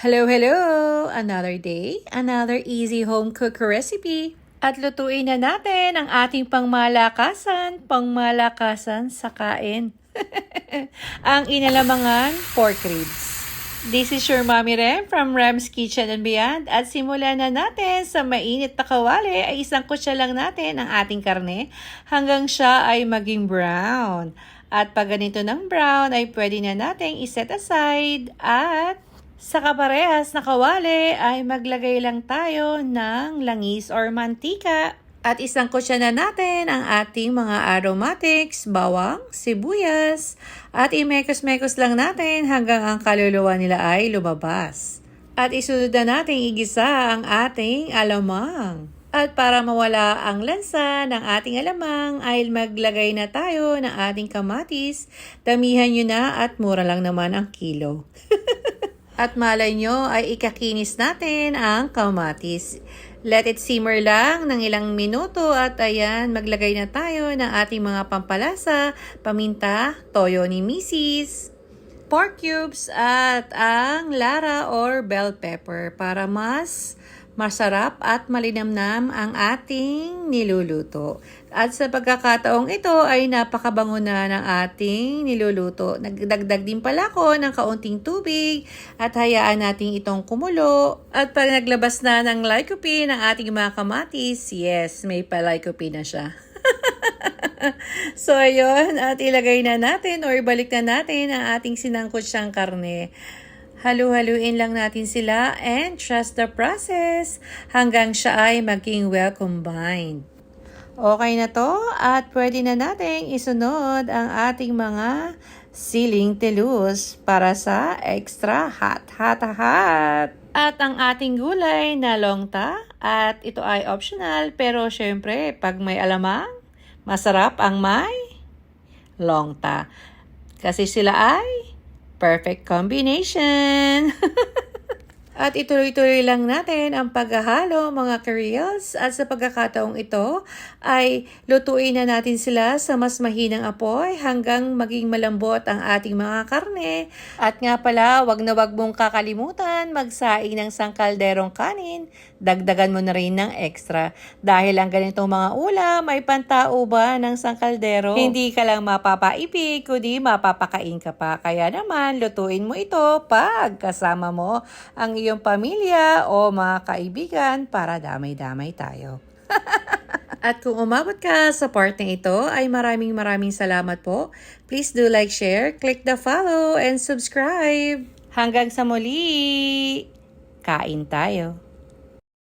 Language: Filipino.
Hello, hello! Another day, another easy home cook recipe. At lutuin na natin ang ating pangmalakasan, pangmalakasan sa kain. ang inalamangan, pork ribs. This is your Mommy Rem from Rem's Kitchen and Beyond at simulan na natin sa mainit na kawali ay isang kutsa lang natin ang ating karne hanggang siya ay maging brown. At pag ganito ng brown ay pwede na nating iset aside at sa kaparehas na kawali ay maglagay lang tayo ng langis or mantika. At isang kutsa na natin ang ating mga aromatics, bawang, sibuyas, at imekos-mekos lang natin hanggang ang kaluluwa nila ay lumabas. At isunod na natin igisa ang ating alamang. At para mawala ang lansa ng ating alamang ay maglagay na tayo ng ating kamatis. Damihan nyo na at mura lang naman ang kilo. At malay nyo ay ikakinis natin ang kamatis. Let it simmer lang ng ilang minuto at ayan, maglagay na tayo ng ating mga pampalasa, paminta, toyo ni Mrs. Pork cubes at ang lara or bell pepper para mas masarap at malinamnam ang ating niluluto. At sa pagkakataong ito ay napakabango na ng ating niluluto. Nagdagdag din pala ako ng kaunting tubig at hayaan natin itong kumulo. At pag naglabas na ng lycopene ng ating mga kamatis, yes, may pa-lycopene na siya. so, ayun. At ilagay na natin or balik na natin ang ating sinangkot siyang karne. Halu-haluin lang natin sila and trust the process hanggang siya ay maging well combined. Okay na to at pwede na nating isunod ang ating mga siling telus para sa extra hot, hot, hot. At ang ating gulay na longta at ito ay optional pero syempre pag may alamang, masarap ang may longta. Kasi sila ay perfect combination. At ituloy-tuloy lang natin ang paghahalo mga Koreals at sa pagkakataong ito ay lutuin na natin sila sa mas mahinang apoy hanggang maging malambot ang ating mga karne. At nga pala, wag na wag mong kakalimutan magsaing ng sangkalderong kanin. Dagdagan mo na rin ng extra. Dahil ang ganitong mga ulam ay pantao ba ng sangkaldero. Hindi ka lang mapapaipig, kundi mapapakain ka pa. Kaya naman, lutuin mo ito pag kasama mo ang iyong pamilya o mga kaibigan para damay-damay tayo. At kung umabot ka sa part na ito, ay maraming maraming salamat po. Please do like, share, click the follow, and subscribe. Hanggang sa muli, kain tayo.